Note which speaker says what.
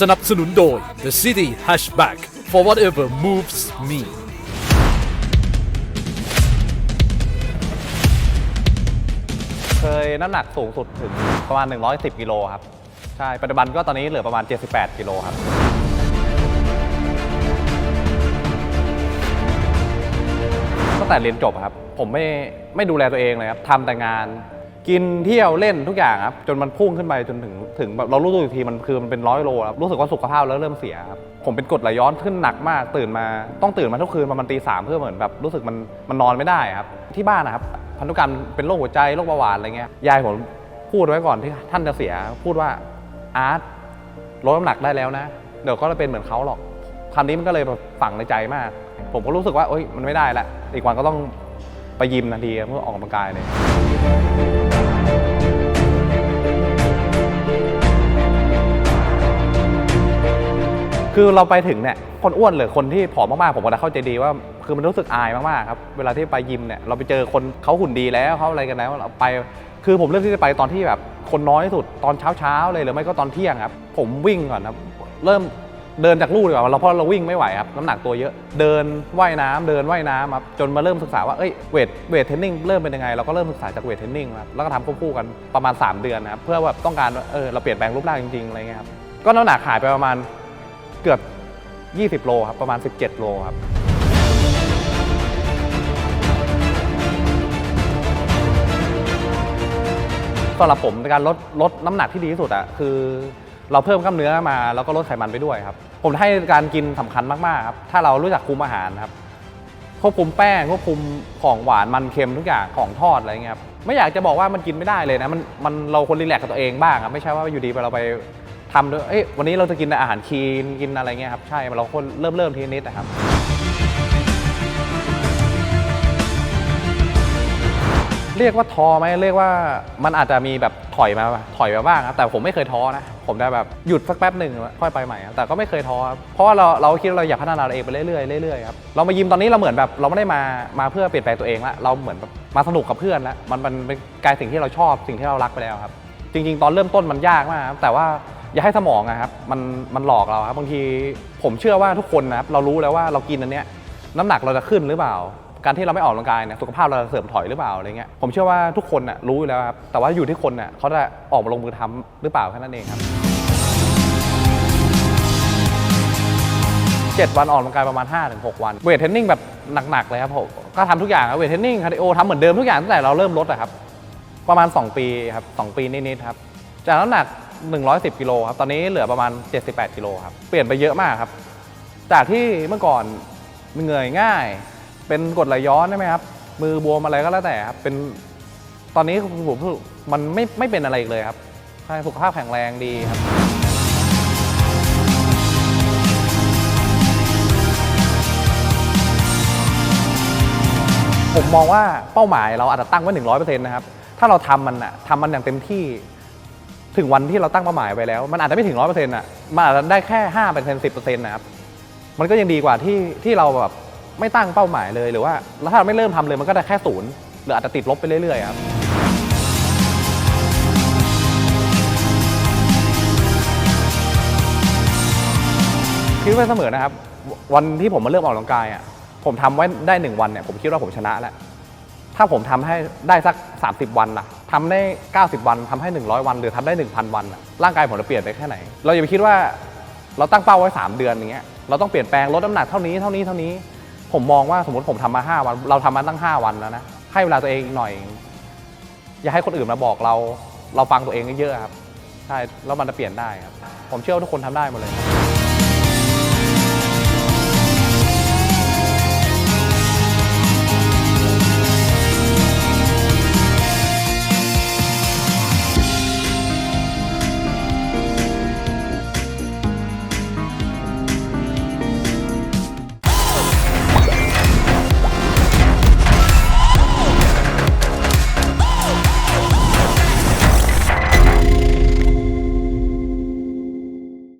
Speaker 1: สนับสนุนโดย The City Hatchback for whatever moves me
Speaker 2: เคยน้ำหนักสูงสุดถึงประมาณ 110 กิโลครับ ใช่ ปัจจุบันก็ตอนนี้เหลือประมาณ 78 กิโลครับ ตั้งแต่เรียนจบครับ ผมไม่ไม่ดูแลตัวเองเลยครับทำแต่งาน กินเที่ยวเล่นทุกอย่างครับจนมันพุ่งขึ้นไปจนถึงถึงแบบเรารู้ตัวอีกทีมันคือมันเป็นร้อยโลครับรู้สึกว่าสุขภาพแล้วเริ่มเสียครับผมเป็นกรดไหลย้อนขึ้นหนักมากตื่นมา ต้องตื่นมาทุกคืนประมาณตีสามเพื่อเหมือนแบบรู้สึกมันมันนอนไม่ได้ครับที่บ้านนะครับพันธุกรรมเป็นโรคหัวใจโรคเบาหวานอะไรเงี้ยยายผมพูดไว้ก่อนที่ท่านจะเสีย พูดว่าอาร์ตลดน้ำหนักได้แล้วนะ เดี๋ยวก็จะเป็นเหมือนเขาหรอกคำนี้มันก็เลยแบบฝังในใจมาก ผมก็รู้สึกว่าเอ้ยมันไม่ได้ละอีกวันก็ต้องไปยิมทันทีเพื่อออกกำลังกายเลย คือเราไปถึงเนี่ยคนอ้วนหรือคนที่ผอมมากๆผมก็จะเข้าใจดีว่า คือมันรู้สึกอายมากๆครับเวลาที่ไปยิมเนี่ยเราไปเจอคนเขาหุ่นดีแล้วเขาอะไรกันแล้วเราไป คือผมเลือกที่จะไปตอนที่แบบคนน้อยที่สุดตอนเช้าๆเลยหรือไม่ก็ตอนเที่ยงครับผมวิ่งก่อนครับเริ่มเดินจากลู่ดีกว่าเราเพราะเราวิ่งไม่ไหวครับน้ำหนักตัวเยอะเดินว่ายน้ำเดินว่ายน้ำครับจนมาเริ่มศึกษาว่าเอ้ยเวทเวทเทรนนิ่งเริ่มเป็นยังไงเราก็เริ่มศึกษาจากเวทเทรนนิ่งครับแล้วก็ทำควบคู่กันประมาณ 3 เดือนนะครับเพื่อแบบต้องการเออเราเปลี่ยนแปลงรูปร่างจริงๆอะไรเงี้ยครับก็น้ำหนักหายไปประมาณ เกือบ 20 โลครับ ประมาณ 17 โลครับ สำหรับผมในการลดลดน้ำหนักที่ดีที่สุดอะคือเราเพิ่มกล้ามเนื้อมาแล้วก็ลดไขมันไปด้วยครับ ผมให้การกินสำคัญมาก ๆ ครับ ถ้าเรารู้จักคุมอาหารครับ ควบคุมแป้ง ควบคุมของหวานมันเค็มทุกอย่างของทอดอะไรเงี้ยครับ ไม่อยากจะบอกว่ามันกินไม่ได้เลยนะ มันมันเราคนรีแลกซ์กับตัวเองบ้างครับ ไม่ใช่ว่าอยู่ดีไปเราไป ทำด้วยเอ้ยวันนี้เราจะกินอาหารคีนกินอะไรเงี้ยครับใช่เราคนเริ่มเริ่มทีนิดนะครับ เรียกว่าท้อไหมเรียกว่ามันอาจจะมีแบบถอยมาถอยมาบ้างครับแต่ผมไม่เคยท้อนะ ผมได้แบบหยุดสักแป๊บหนึ่งค่อยไปใหม่ครับแต่ก็ไม่เคยท้อครับเพราะว่าเราเราคิดว่าเราอยากพัฒนาตัวเองไปเรื่อยๆเรื่อยๆครับเรามายิมตอนนี้เราเหมือนแบบเราไม่ได้มามาเพื่อเปลี่ยนแปลงตัวเองละเราเหมือนแบบมาสนุกกับเพื่อนล้วมันมันเป็นกลายสิ่งที่เราชอบสิ่งที่เรารักไปแล้วครับจริง ๆ ตอนเริ่มต้นมันยากมากครับแต่ว่า อย่าให้สมองนะครับมันมันหลอกเราครับบางทีผมเชื่อว่าทุกคนนะครับเรารู้แล้วว่าเรากินอันเนี้ยน้ำหนักเราจะขึ้นหรือเปล่า การที่เราไม่ออกกำลังกายเนี่ยสุขภาพเราจะเสื่อมถอยหรือเปล่าอะไรเงี้ยผมเชื่อว่าทุกคนน่ะรู้อยู่แล้วครับแต่ว่าอยู่ที่คนน่ะเขาจะออกมาลงมือทำหรือเปล่าแค่นั้นเองครับเจ็ดวันออกกำลังกายประมาณ 5-6 วันเวทเทรนนิ่งแบบหนัก ๆ เลยครับผมก็ทำทุกอย่างครับเวทเทรนนิ่งคาร์ดิโอทำเหมือนเดิมทุกอย่างตั้งแต่เราเริ่มลดอะครับ ประมาณ 2 ปีครับ 2 ปีนิด ๆ ครับ จากน้ำหนัก 110กิโลครับ ตอนนี้เหลือประมาณ 78กิโลครับ เปลี่ยนไปเยอะมากครับ จากที่เมื่อก่อนเหนื่อยง่าย เป็นกดไหลย้อนใช่ไหมครับ มือบวมอะไรก็แล้วแต่ครับ เป็น ตอนนี้ผมมันไม่ไม่เป็นอะไรอีกเลยครับสุขภาพแข็งแรงดีครับผมมองว่าเป้าหมายเราอาจจะตั้งไว้หนึ่งร้อยเปอร์เซ็นต์นะครับ ถ้าเราทำมันอะทำมันอย่างเต็มที่ ถึงวันที่เราตั้งเป้าหมายไปแล้ว มันอาจจะไม่ถึงร้อยเปอร์เซ็นต์อะมันอาจจะได้แค่ห้าเปอร์เซ็นต์สิบเปอร์เซ็นต์นะครับมันก็ยังดีกว่าที่ที่เราแบบไม่ตั้งเป้าหมายเลยหรือว่าแล้วถ้าเราไม่เริ่มทำเลยมันก็ได้แค่ศูนย์หรืออาจจะติดลบไปเรื่อยๆครับคิดไว้เสมอนะครับ วันที่ผมมาเริ่มออกกำลังกายอะผมทำไว้ได้หนึ่งวันเนี่ยผมคิดว่าผมชนะแล้ว ถ้าผมทำให้ได้สัก 30 วันล่ะทำได้ 90 วันทำให้ 100 วัน หรือทำได้ 1,000 วันน่ะร่างกายผมจะเปลี่ยนไปแค่ไหน เราอย่าไปคิดว่าเราตั้งเป้าไว้ 3 เดือนอย่างเงี้ยเราต้องเปลี่ยนแปลงลดน้ำหนักเท่านี้เท่านี้เท่านี้ ผมมองว่าสมมติผมทำมา 5 วัน เราทำมาตั้ง 5 วันแล้วนะให้เวลาตัวเองอีกหน่อย อย่าให้คนอื่นมาบอกเรา เราฟังตัวเองเยอะครับใช่แล้วมันจะเปลี่ยนได้ครับผมเชื่อว่าทุกคนทำได้หมดเลย